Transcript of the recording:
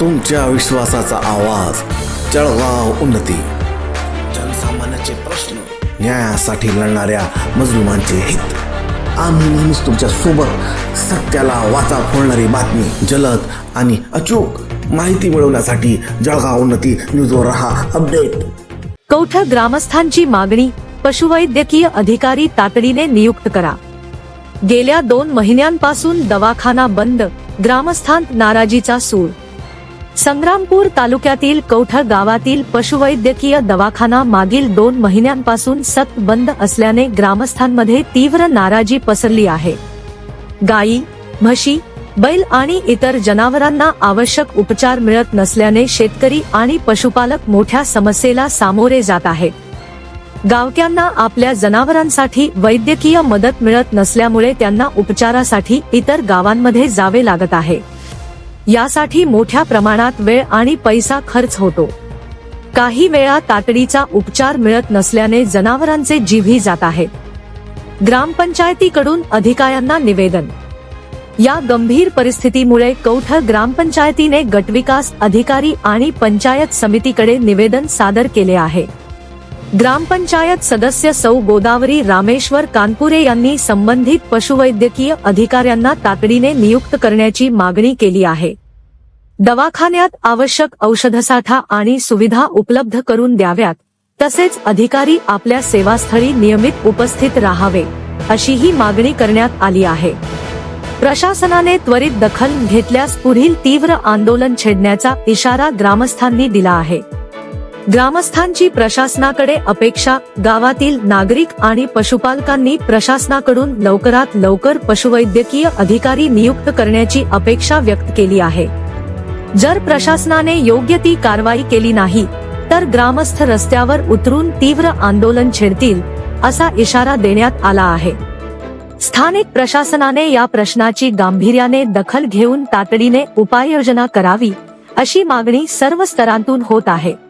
तुमच्या विश्वासाचा आवाज. जळगाव उन्नती. जनसामान्याचे प्रश्न न्यायासाठी लढणाऱ्या मजलुमांचे हित. आम्ही नेहमीच तुमच्यासोबत सत्याला वाचा फोडणारी बातमी जलद आणि अचूक माहिती मिळवण्यासाठी जळगाव उन्नती न्यूजवर रहा. अपडेट. कौठ ग्रामस्थांची मागणी पशुवैद्यकीय अधिकारी तातडीने नियुक्त करा. गेल्या दोन महिन्यांपासून दवाखाना बंद ग्रामस्थांत नाराजीचा सूर. संग्रामपूर तालुक्यातील कौठ गावातील पशुवैद्यकीय दवाखाना मागील दोन महिन्यांपासून सत बंद असल्याने ग्रामस्थांमध्ये तीव्र नाराजी पसरली आहे. गायी म्हशी बैल आणि इतर जनावरांना आवश्यक उपचार मिळत नसल्याने शेतकरी आणि पशुपालक मोठ्या समस्येला सामोरे जात आहेत. गावक्यांना आपल्या जनावरांसाठी वैद्यकीय मदत मिळत नसल्यामुळे त्यांना उपचारासाठी इतर गावांमध्ये जावे लागत आहे. यासाठी मोठ्या प्रमाणात वेळ आणि पैसा खर्च होतो. काही वेळा तातडीचा उपचार मिळत नसल्याने जनावरांचे जीवही जात आहेत ग्रामपंचायतीकडून अधिकाऱ्यांना निवेदन. या गंभीर परिस्थितीमुळे कौठ ग्रामपंचायतीने गटविकास अधिकारी आणि पंचायत समितीकडे निवेदन सादर केले आहे. ग्रामपंचायत सदस्य सौ गोदावरी रामेश्वर कानपुरे यांनी संबंधित पशुवैद्यकीय अधिकाऱ्यांना तातडीने नियुक्त करण्याची मागणी केली आहे. दवाखान्यात आवश्यक औषधसाठा आणि सुविधा उपलब्ध करून द्याव्यात तसेच अधिकारी आपल्या सेवास्थळी नियमित उपस्थित राहावे अशी ही मागणी करण्यात आली आहे. प्रशासनाने त्वरित दखल घेतल्यास पुढील तीव्र आंदोलन छेडण्याचा इशारा ग्रामस्थांनी दिला आहे. ग्रामस्थांची प्रशासनाकडे अपेक्षा गावातील नागरिक आणि पशुपालकांनी प्रशासनाकडून लवकरात लवकर पशुवैद्यकीय अधिकारी नियुक्त करण्याची अपेक्षा व्यक्त केली आहे. जर प्रशासनाने योग्य ती कारवाई केली नाही तर ग्रामस्थ रस्त्यावर उतरून तीव्र आंदोलन छेडतील असा इशारा देण्यात आला आहे. स्थानिक प्रशासनाने या प्रश्नाची गांभीर्याने दखल घेऊन तातडीने उपाययोजना करावी अशी मागणी सर्व स्तरांतून होत आहे.